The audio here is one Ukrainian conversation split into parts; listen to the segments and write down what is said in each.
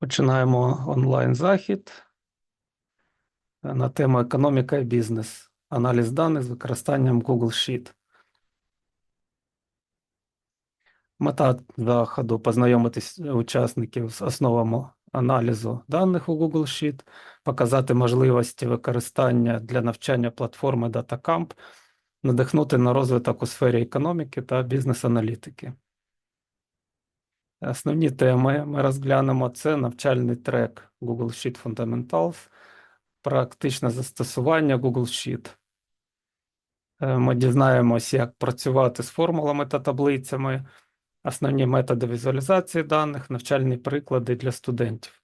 Починаємо онлайн-захід на тему економіка і бізнес. Аналіз даних з використанням Google Sheet. Мета заходу познайомитись учасників з основами аналізу даних у Google Sheet, показати можливості використання для навчання платформи DataCamp, надихнути на розвиток у сфері економіки та бізнес-аналітики. Основні теми ми розглянемо це навчальний трек Google Sheet Fundamentals, практичне застосування Google Sheet. Е, Ми дізнаємось, як працювати з формулами та таблицями, основні методи візуалізації даних, навчальні приклади для студентів.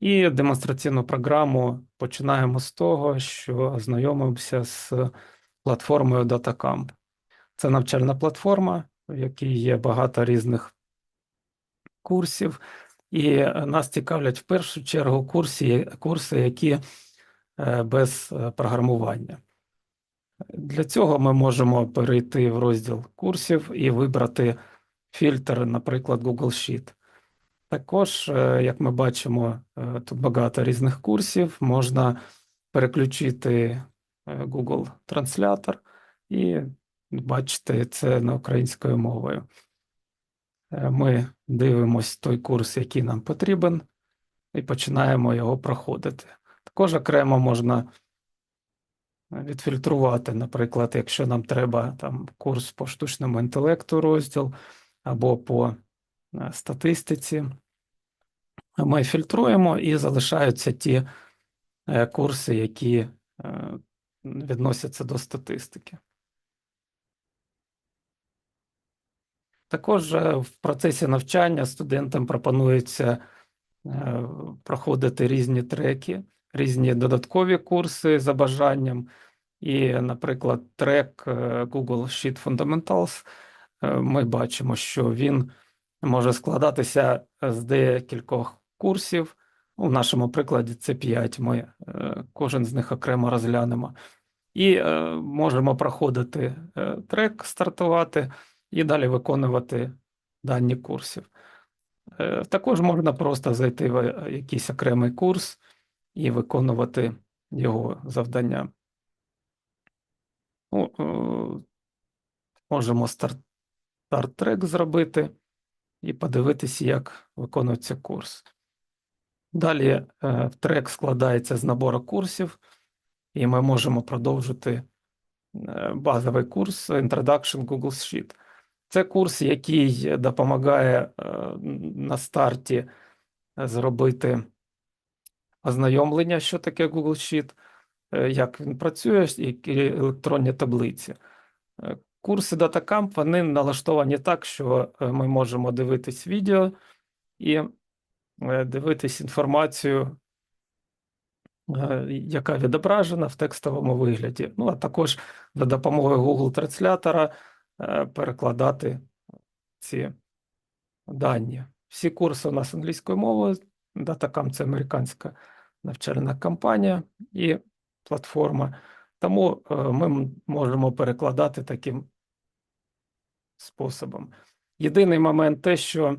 І демонстраційну програму починаємо з того, що ознайомимося з платформою DataCamp. Це навчальна платформа, в якій є багато різних курсів, і е, нас цікавлять в першу чергу курси, курси, які е, без е, програмування. Для цього ми можемо перейти в розділ курсів і вибрати фільтр, наприклад, Google Sheet. Також, як ми бачимо, тут багато різних курсів, можна переключити Google транслятор і бачити це на українською мовою. Е, Ми дивимось той курс, який нам потрібен, і починаємо його проходити. Також окремо можна відфільтрувати, наприклад, якщо нам треба там курс по штучному інтелекту розділ або по е, статистиці. Ми фільтруємо і залишаються ті е, курси, які відносяться до статистики. Також е, в процесі навчання студентам пропонується е, проходити різні треки, різні додаткові курси за бажанням. І, наприклад, трек е, Google Sheet Fundamentals, ми бачимо, що він може складатися з декількох курсів. У нашому прикладі це 5, ми кожен з них окремо розглянемо. І можемо проходити трек, стартувати і далі виконувати дані курсів. Е, Також можна просто зайти в е, якийсь окремий курс і виконувати його завдання. Ну, е, можемо старт, старт-трек зробити і подивитися, як виконується курс. Далі трек складається з набору курсів, і ми можемо продовжити базовий курс Introduction Google Sheet. Це курс, який допомагає е, на старті зробити ознайомлення, що таке Google Sheet, е, як він працює, які електронні таблиці. Е, Курси DataCamp, вони налаштовані так, що е, ми можемо дивитись відео і е, дивитись інформацію, е, яка відображена в текстовому вигляді. Ну, а також за допомогою Google транслятора е, перекладати ці дані. Всі курси у нас англійською мовою. DataCamp – це американська навчальна компанія і платформа. Тому е, ми можемо перекладати таким способом. Єдиний момент те, що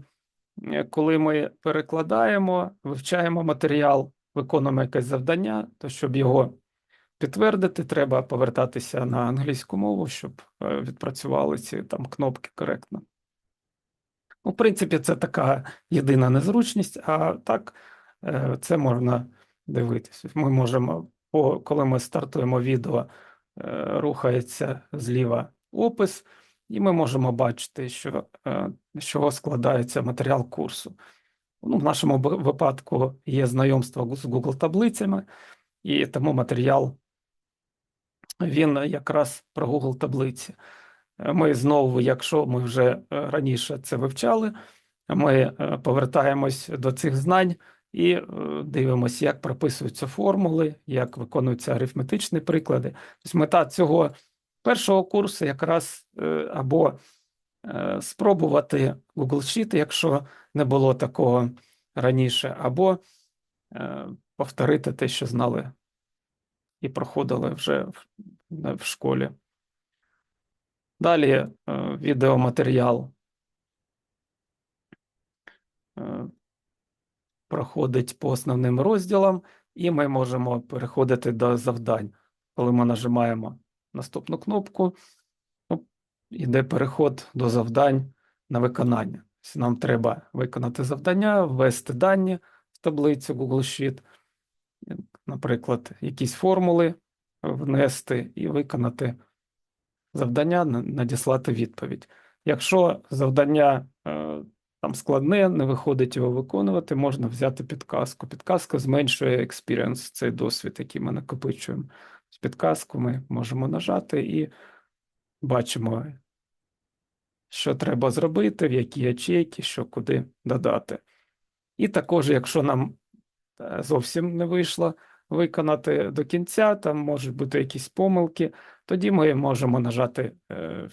е, коли ми перекладаємо, вивчаємо матеріал, виконуємо якесь завдання, то щоб його підтвердити, треба повертатися на англійську мову, щоб е, відпрацювали ці там кнопки коректно. Ну, в принципі, це така єдина незручність, а так е, це можна дивитись. Ми можемо, коли ми стартуємо відео, е, рухається зліва опис, і ми можемо бачити, що, з чого складається матеріал курсу. Ну, в нашому випадку є знайомство з Google таблицями, і тому матеріал він якраз про Google таблиці. Ми знову, якщо ми вже е, раніше це вивчали, ми е, повертаємось до цих знань і е, дивимося, як прописуються формули, як виконуються арифметичні приклади. Тобто мета цього першого курсу якраз або спробувати Google Sheet, якщо не було такого раніше, або повторити те, що знали і проходили вже в, школі. Далі е, відеоматеріал е, проходить по основним розділам, і ми можемо переходити до завдань. Коли ми нажимаємо наступну кнопку, ну, йде переход до завдань на виконання. Нам треба виконати завдання, ввести дані в таблицю Google Sheet, наприклад, якісь формули внести і виконати завдання, надіслати відповідь. Якщо завдання е, там складне, не виходить його виконувати, можна взяти підказку. Підказка зменшує experience, цей досвід, який ми накопичуємо. З підказку ми можемо нажати і бачимо, що треба зробити, в які ячейки, що куди додати. І також, якщо нам е, зовсім не вийшло виконати до кінця, там можуть бути якісь помилки, тоді ми можемо нажати е,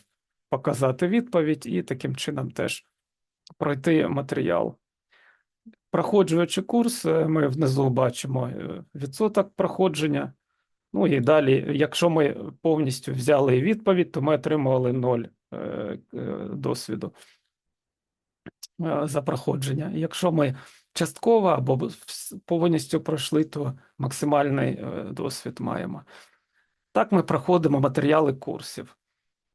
показати відповідь і таким чином теж пройти матеріал. Проходжуючи курс, е, ми внизу бачимо е, відсоток проходження. Ну і далі, якщо ми повністю взяли відповідь, то ми отримували 0 е, досвіду за проходження. Якщо ми частково або повністю пройшли, то максимальний е, досвід маємо. Так ми проходимо матеріали курсів.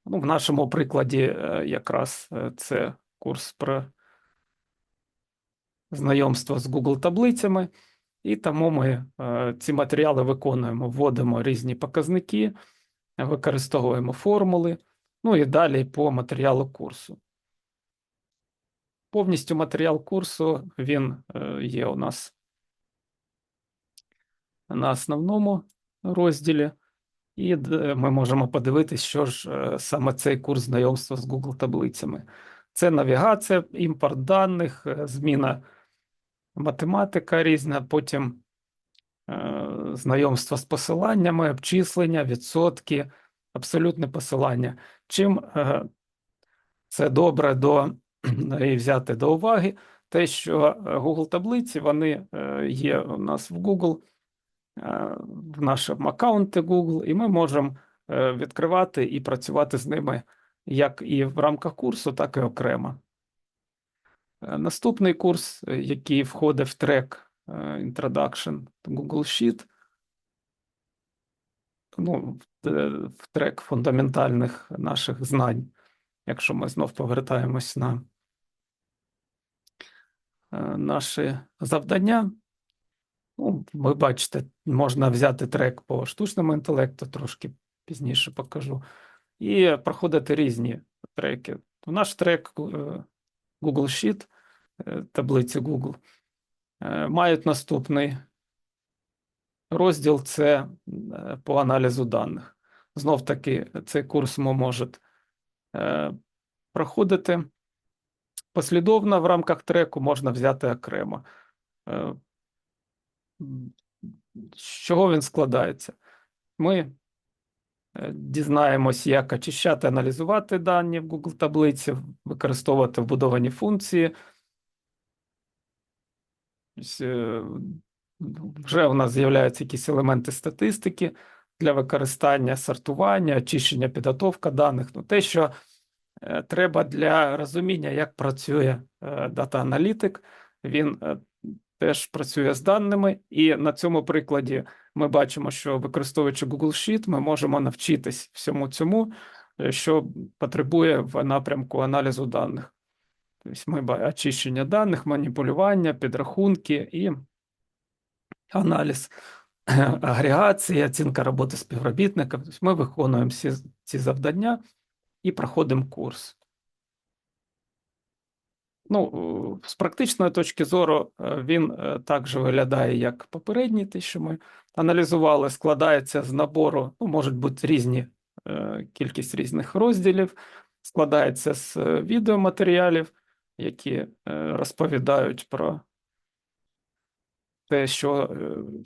Ну, в нашому прикладі е, якраз е, це курс про знайомство з Google таблицями, і тому ми ці матеріали виконуємо, вводимо різні показники, використовуємо формули, ну і далі по матеріалу курсу. Повністю матеріал курсу він е, є у нас на основному розділі, і ми можемо подивитись, що ж е, саме цей курс знайомства з Google таблицями. Це навігація, імпорт даних, е, зміна математика різна, потім е, знайомство з посиланнями, обчислення, відсотки, абсолютне посилання. Чим е, це добре до і взяти до уваги, те, що е, Google таблиці вони е, є у нас в Google, е, в нашому аккаунті Google, і ми можемо відкривати і працювати з ними як і в рамках курсу, так і окремо. Наступний курс, який входить в трек Introduction Google Sheet, ну, в, трек фундаментальних наших знань, якщо ми знов повертаємось на наші завдання. Ну, ви бачите, можна взяти трек по штучному інтелекту, трошки пізніше покажу, і проходити різні треки. Наш трек е, Google Sheet, е, таблиці Google, е, мають наступний розділ це е, по аналізу даних. Знов таки, цей курс мо- може е, проходити послідовно в рамках треку, можна взяти окремо. Е, З чого він складається? Ми е, дізнаємось, як очищати, аналізувати дані в Google таблиці, використовувати вбудовані функції. Е, Вже у нас з'являються якісь елементи статистики для використання, сортування, очищення, підготовка даних. Ну, те, що треба для розуміння, як працює е, дата-аналітик, він е, теж працює з даними, і на цьому прикладі ми бачимо, що використовуючи Google Sheet, ми можемо навчитись всьому цьому, е, що потребує в напрямку аналізу даних. Тобто ми очищення даних, маніпулювання, підрахунки і аналіз агрегації, оцінка роботи співробітника. Тобто ми виконуємо всі ці завдання і проходимо курс. Ну, з практичної точки зору, е, він е, також виглядає як попередній, те, що ми аналізували, складається з набору, ну, можуть бути різні кількість різних розділів, складається з відеоматеріалів, які розповідають про те, що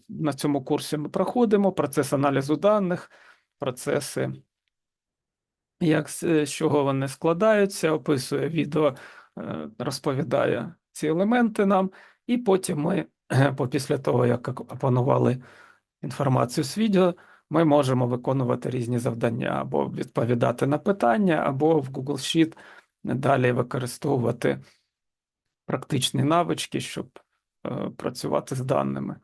на цьому курсі ми проходимо, процес аналізу даних, процеси, як з з чого вони складаються, описує відео, е, розповідає ці елементи нам, і потім ми, після того, як опанували інформацію з відео, ми можемо виконувати різні завдання або відповідати на питання, або в Google Sheet далі використовувати практичні навички, щоб е, працювати з даними.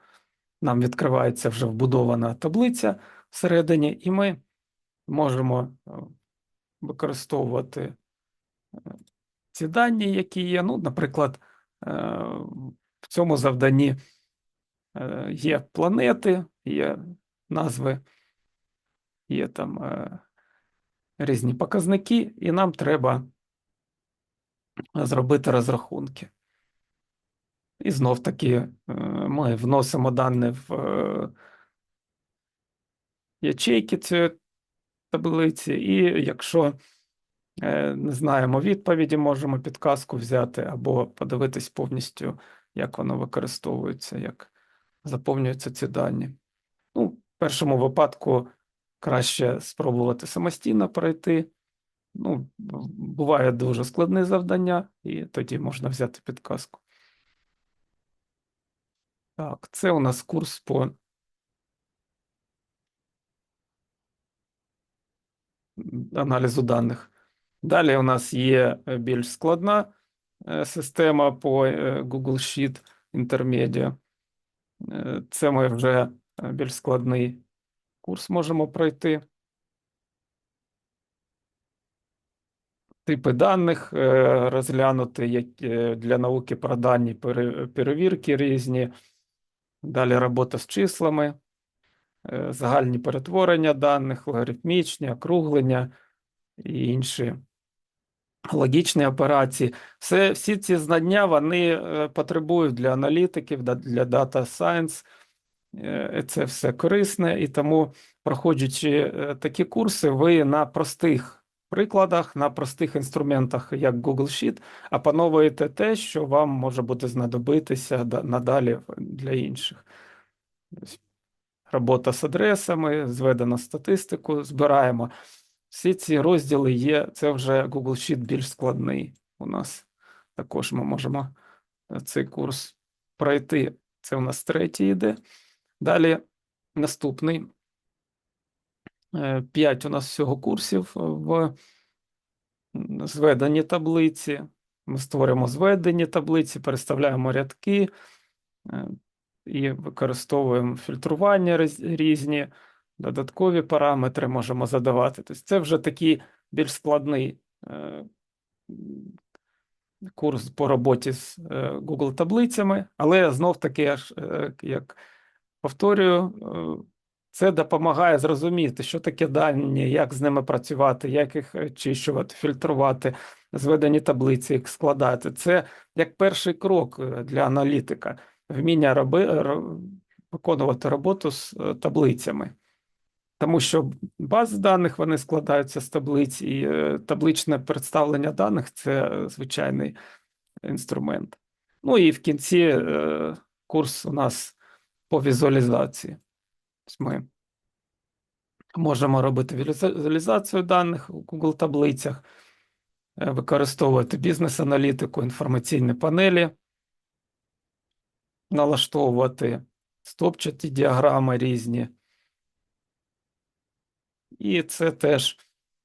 Нам відкривається вже вбудована таблиця всередині, і ми можемо е, використовувати е, ці дані, які є. Ну, наприклад, е, в цьому завданні е, є планети, є назви, є там різні показники, і нам треба зробити розрахунки. І знов таки ми вносимо дані в ячейки таблиці, і якщо е, не знаємо відповіді, можемо підказку взяти або подивитись повністю, як воно використовується, як заповнюються ці дані. Ну, в першому випадку краще спробувати самостійно пройти. Ну, буває дуже складне завдання, і тоді можна взяти підказку. Так, це у нас курс по аналізу даних. Далі у нас є е, більш складна е, система по е, Google Sheet Intermedia. Це ми вже більш складний курс можемо пройти. Типи даних розглянути як е, для науки про дані перевірки різні. Далі робота з числами, загальні перетворення даних, логарифмічні, округлення і інші логічні операції. Все, всі ці знання вони е, потребують для аналітиків, для Data Science. Е, Це все корисне, і тому, проходячи е, такі курси, ви на простих прикладах, на простих інструментах, як Google Sheet, опановуєте те, що вам може бути знадобитися надалі для інших. Робота з адресами, зведено статистику, збираємо. Всі ці розділи є, це вже Google Sheet більш складний у нас. Також ми можемо е, цей курс пройти. Це у нас третій йде. Далі наступний. Е, П'ять у нас всього курсів в м, зведенні таблиці. Ми створюємо зведені таблиці, переставляємо рядки е, і використовуємо фільтрування різні, додаткові параметри можемо задавати. Тобто це вже такий більш складний е, курс по роботі з е, Google таблицями, але знов таки, е, як повторюю, це допомагає зрозуміти, що таке дані, як з ними працювати, як їх очищувати, фільтрувати, зведені таблиці, їх складати. Це як перший крок для аналітика, вміння роби, ро- виконувати роботу з е, таблицями. Тому що бази даних вони складаються з таблиць, і е, табличне представлення даних це звичайний інструмент. Ну і в кінці е, курс у нас по візуалізації. Ми можемо робити візуалізацію даних у Google таблицях, використовувати бізнес-аналітику, інформаційні панелі, налаштовувати стопчаті діаграми різні. І це теж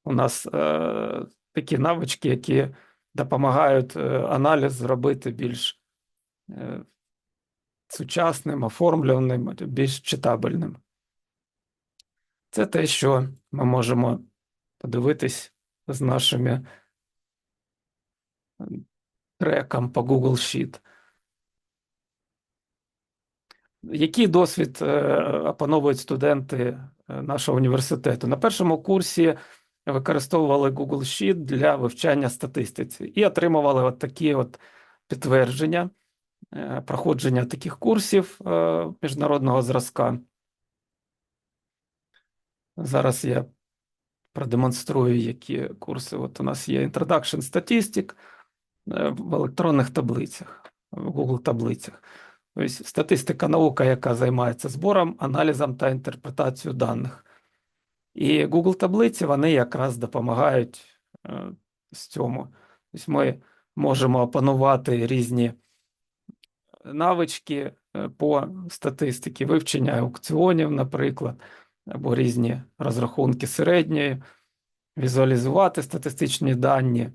у нас е, такі навички, які допомагають е, аналіз зробити більш е, сучасним, оформленим, більш читабельним. Це те, що ми можемо подивитись з нашими треком по Google Sheet. Який досвід е, опановують студенти е, нашого університету? На першому курсі використовували Google Sheet для вивчання статистиці і отримували от такі от підтвердження е, проходження таких курсів міжнародного зразка. Зараз я продемонструю, які курси. От у нас є Introduction Statistic е, в електронних таблицях, в Google таблицях. Тобто статистика наука, яка займається збором, аналізом та інтерпретацією даних. І Google таблиці вони якраз допомагають е, з цьому. Тобто ми можемо опанувати різні навички е, по статистиці, вивчення аукціонів, наприклад, або різні розрахунки середньої, візуалізувати статистичні дані,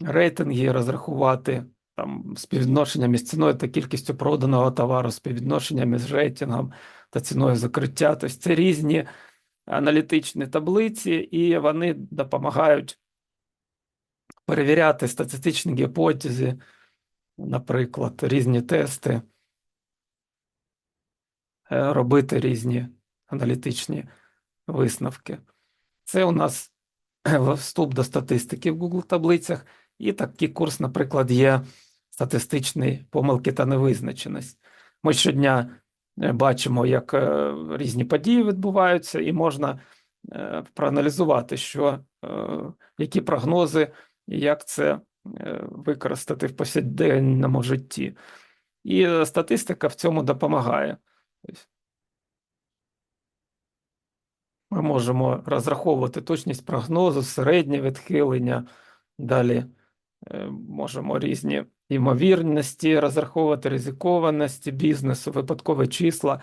рейтинги розрахувати, там співвідношення між ціною та кількістю проданого товару, співвідношення між рейтингом та ціною закриття. Тобто це різні аналітичні таблиці, і вони допомагають перевіряти статистичні гіпотези, наприклад, різні тести, е, робити різні аналітичні висновки. Це у нас вступ до статистики в Google таблицях, і такий курс, наприклад, є статистичні помилки та невизначеність. Ми щодня е, бачимо, як е, різні події відбуваються, і можна е, проаналізувати, що, які прогнози як це використати в повсякденному житті. І статистика в цьому допомагає. Ми можемо розраховувати точність прогнозу, середнє відхилення, далі можемо різні ймовірності, розраховувати ризикованості бізнесу, випадкові числа.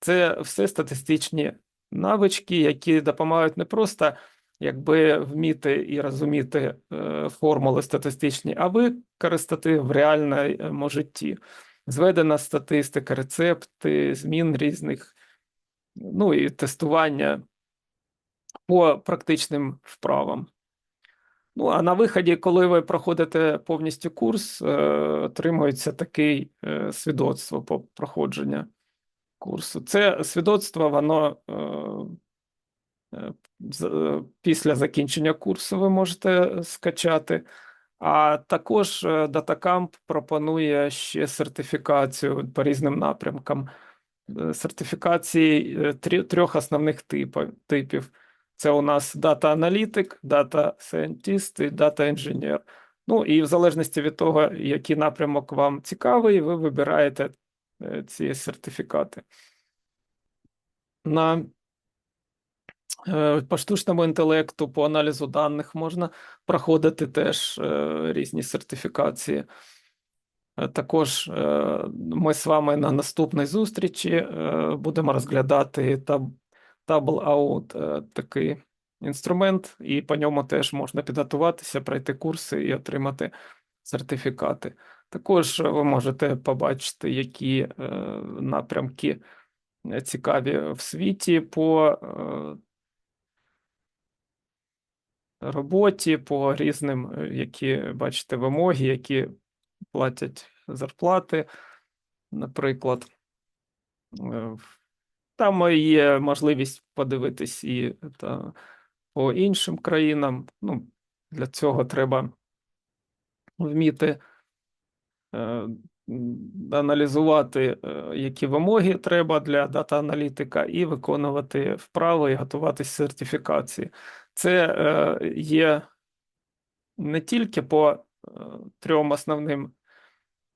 Це все статистичні навички, які допомагають не просто якби вміти і розуміти е, формули статистичні, а використати в реальному житті. Зведена статистика, рецепти, змін різних, ну і тестування по практичним вправам. Ну, а на виході, коли ви проходите повністю курс, е, отримується таке е, свідоцтво по проходженню курсу. Це свідоцтво, воно е, після закінчення курсу ви можете скачати. А також DataCamp пропонує ще сертифікацію по різним напрямкам. Сертифікації трьох основних типів. Це у нас дата-аналітик, дата-сайентіст і дата-інженер. Ну і в залежності від того, який напрямок вам цікавий, ви вибираєте е, ці сертифікати. На е, по штучному інтелекту, по аналізу даних можна проходити теж е, різні сертифікації. Також ми з вами на наступній зустрічі будемо розглядати Table-out е, такий інструмент, і по ньому теж можна підготуватися, пройти курси і отримати сертифікати. Також ви можете побачити, які е, напрямки е, цікаві в світі по роботі, по різним, які бачите, вимоги, які платять зарплати, наприклад. Там є можливість подивитись і та, по іншим країнам. Ну, Для цього треба вміти е, аналізувати, е, які вимоги треба для дата-аналітика, і виконувати вправи і готуватись сертифікації. Це е, є не тільки по е, трьом основним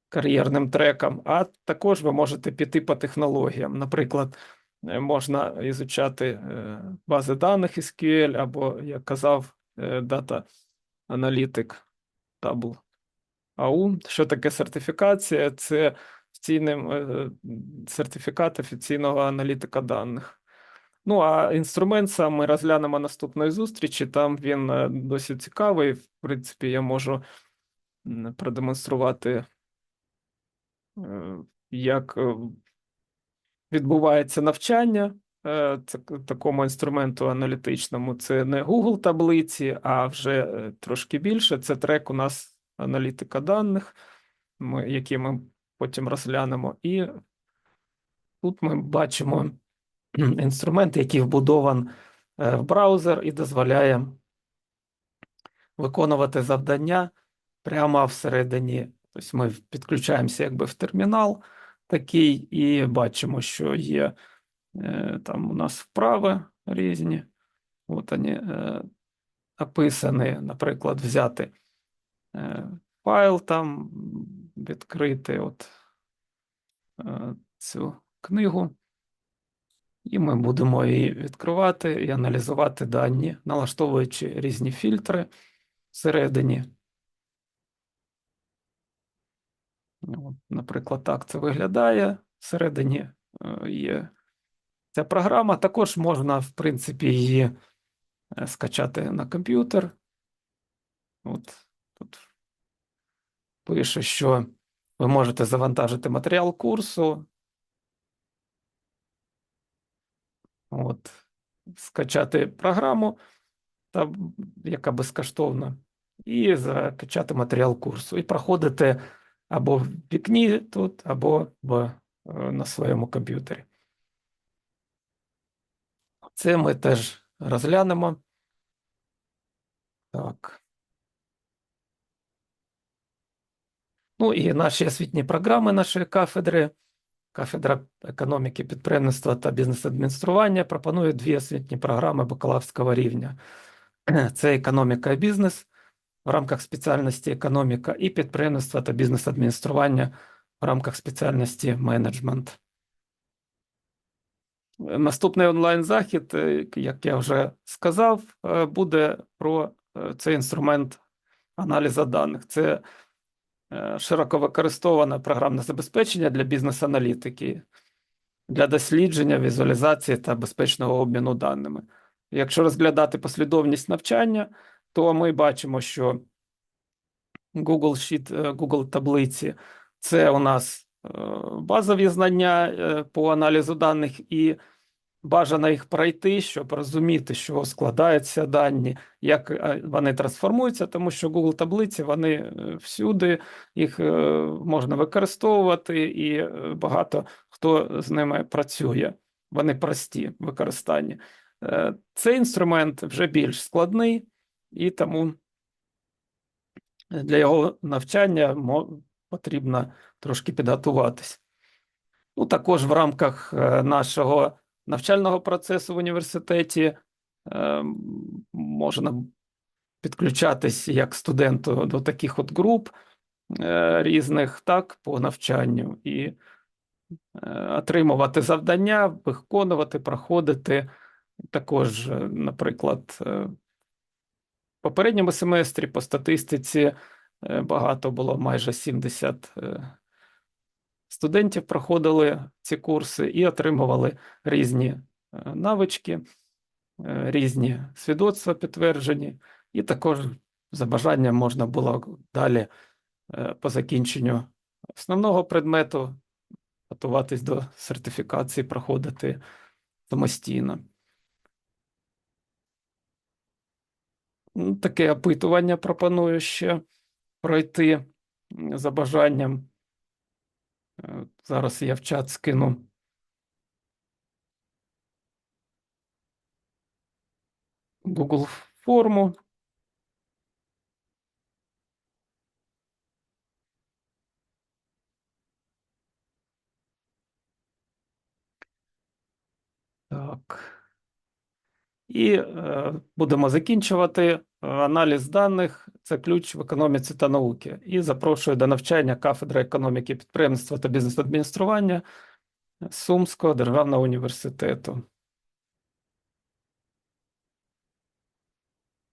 кар'єрним трекам, а також ви можете піти по технологіям. Наприклад, можна ізучати е, бази даних SQL, або, як казав, Data Analytic Table AU. Що таке сертифікація? Це е, сертифікат офіційного аналітика даних. Ну, а інструмент сам ми розглянемо наступної зустрічі. Там він досить цікавий. В принципі, я можу продемонструвати, як відбувається навчання е, такому інструменту аналітичному. Це не Google таблиці, а вже е, трошки більше. Це трек у нас аналітика даних, ми, які ми потім розглянемо. І тут ми бачимо інструмент, який вбудован е, в браузер і дозволяє виконувати завдання прямо всередині. Тобто ми підключаємося якби в термінал такий, і бачимо, що є е, там у нас вправи різні. От вони е, описані, наприклад, взяти е, файл там, відкрити от цю книгу. І ми будемо її відкривати і аналізувати дані, налаштовуючи різні фільтри всередині. От, Наприклад, так це виглядає. Всередині е, є ця програма. Також можна, в принципі, її е, скачати на комп'ютер. От Тут пише, що ви можете завантажити матеріал курсу. От, скачати програму, та, яка безкоштовна, і закачати матеріал курсу. І проходити або в вікні тут, або в, е, на своєму комп'ютері. Це ми теж розглянемо. Так. Ну і наші освітні програми нашої кафедри. Кафедра економіки, підприємництва та бізнес-адміністрування пропонує дві освітні програми бакалаврського рівня. Це економіка і бізнес в рамках спеціальності економіка і підприємництва та бізнес-адміністрування в рамках спеціальності менеджмент. Наступний онлайн-захід, як я вже сказав, е, буде про цей інструмент аналізу даних. Це широко використоване програмне забезпечення для бізнес-аналітики, для дослідження, візуалізації та безпечного обміну даними. Якщо розглядати послідовність навчання, то ми бачимо, що Google Sheet, Google таблиці це у нас базові знання по аналізу даних і бажано їх пройти, щоб розуміти, що складаються дані, як е, вони трансформуються, тому що Google таблиці вони е, всюди, їх е, можна використовувати, і багато хто з ними працює. Вони прості в використанні. Цей інструмент вже більш складний, і тому для його навчання потрібно трошки підготуватись. Ну, Також в рамках нашого навчального процесу в університеті е, можна підключатись як студенту до таких от груп е, різних, так, по навчанню, і е, отримувати завдання, виконувати, проходити. Також, наприклад, попередньому семестрі по статистиці багато було майже 70 студентів проходили ці курси і отримували різні е, навички, е, різні свідоцтва підтверджені, і також за бажанням можна було далі е, по закінченню основного предмету готуватись до сертифікації, проходити самостійно. Таке опитування пропоную ще пройти за бажанням. Е, зараз я в чат скину. Google форму. Так. І е, будемо закінчувати аналіз даних. Це ключ в економіці та науки. І запрошую до навчання кафедри економіки, підприємства та бізнес-адміністрування Сумського державного університету.